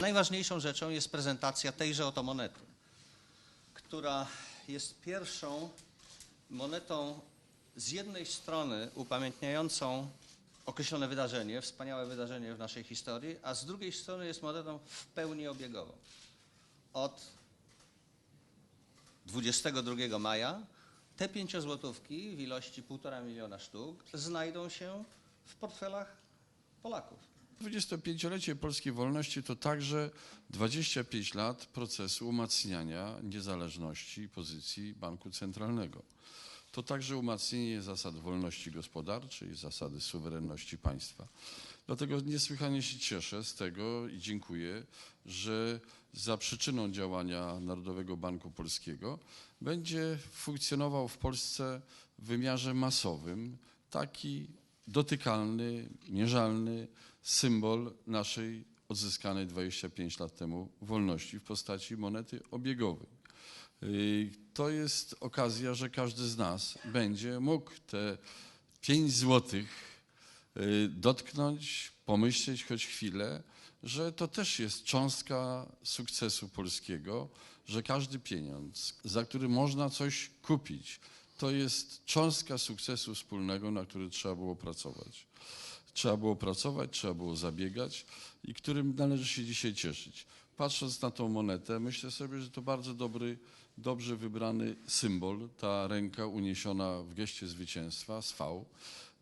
Najważniejszą rzeczą jest prezentacja tejże oto monety, która jest pierwszą monetą z jednej strony upamiętniającą określone wydarzenie, wspaniałe wydarzenie w naszej historii, a z drugiej strony jest monetą w pełni obiegową. Od 22 maja te pięciozłotówki w ilości 1,5 miliona sztuk znajdą się w portfelach Polaków. 25-lecie polskiej wolności to także 25 lat procesu umacniania niezależności pozycji banku centralnego. To także umacnienie zasad wolności gospodarczej, zasady suwerenności państwa. Dlatego niesłychanie się cieszę z tego i dziękuję, że za przyczyną działania Narodowego Banku Polskiego będzie funkcjonował w Polsce w wymiarze masowym taki dotykalny, mierzalny symbol naszej odzyskanej 25 lat temu wolności w postaci monety obiegowej. Y, To jest okazja, że każdy z nas będzie mógł te 5 złotych y, dotknąć, pomyśleć choć chwilę, że to też jest cząstka sukcesu polskiego, że każdy pieniądz, za który można coś kupić, to jest cząstka sukcesu wspólnego, na który trzeba było pracować. Trzeba było pracować, trzeba było zabiegać i którym należy się dzisiaj cieszyć. Patrząc na tą monetę, myślę sobie, że to bardzo dobry, dobrze wybrany symbol, ta ręka uniesiona w geście zwycięstwa z V.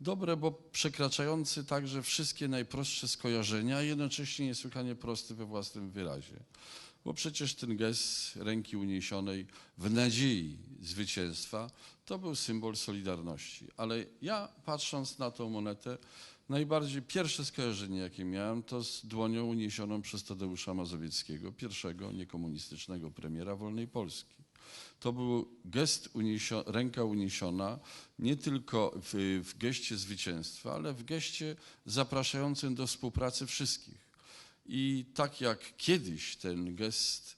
Dobre, bo przekraczający także wszystkie najprostsze skojarzenia, a jednocześnie niesłychanie prosty we własnym wyrazie. Bo przecież ten gest ręki uniesionej w nadziei zwycięstwa to był symbol solidarności. Ale ja patrząc na tą monetę, najbardziej pierwsze skojarzenie, jakie miałem, to z dłonią uniesioną przez Tadeusza Mazowieckiego, pierwszego niekomunistycznego premiera wolnej Polski. To był gest, ręka uniesiona nie tylko w, w geście zwycięstwa, ale w geście zapraszającym do współpracy wszystkich. I tak jak kiedyś ten gest,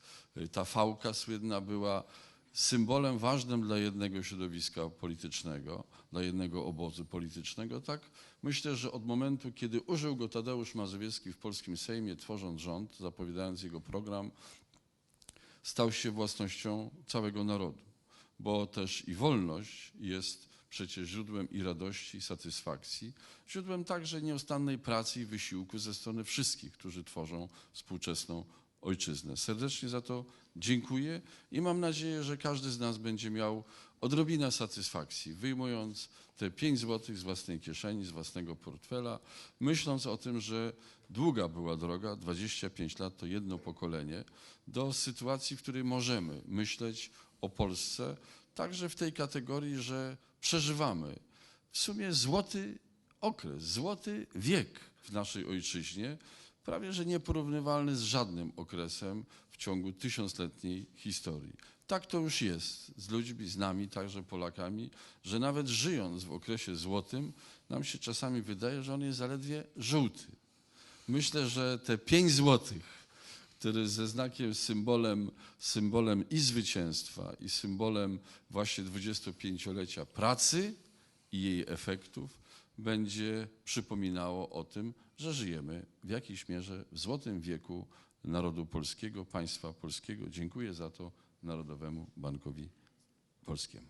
ta fałka słynna była symbolem ważnym dla jednego środowiska politycznego, dla jednego obozu politycznego, tak? Myślę, że od momentu, kiedy użył go Tadeusz Mazowiecki w polskim Sejmie, tworząc rząd, zapowiadając jego program, stał się własnością całego narodu, bo też i wolność jest przecież źródłem i radości, i satysfakcji, źródłem także nieustannej pracy i wysiłku ze strony wszystkich, którzy tworzą współczesną ojczyznę. Serdecznie za to dziękuję i mam nadzieję, że każdy z nas będzie miał odrobinę satysfakcji, wyjmując te 5 złotych z własnej kieszeni, z własnego portfela, myśląc o tym, że długa była droga, 25 lat to jedno pokolenie, do sytuacji, w której możemy myśleć o Polsce, także w tej kategorii, że przeżywamy w sumie złoty okres, złoty wiek w naszej ojczyźnie, prawie że nieporównywalny z żadnym okresem w ciągu tysiącletniej historii. Tak to już jest z ludźmi, z nami, także Polakami, że nawet żyjąc w okresie złotym, nam się czasami wydaje, że on jest zaledwie żółty. Myślę, że te 5 złotych, który ze znakiem, symbolem, symbolem i zwycięstwa, i symbolem właśnie 25-lecia pracy i jej efektów, będzie przypominało o tym, że żyjemy w jakiejś mierze w złotym wieku narodu polskiego, państwa polskiego. Dziękuję za to Narodowemu Bankowi Polskiemu.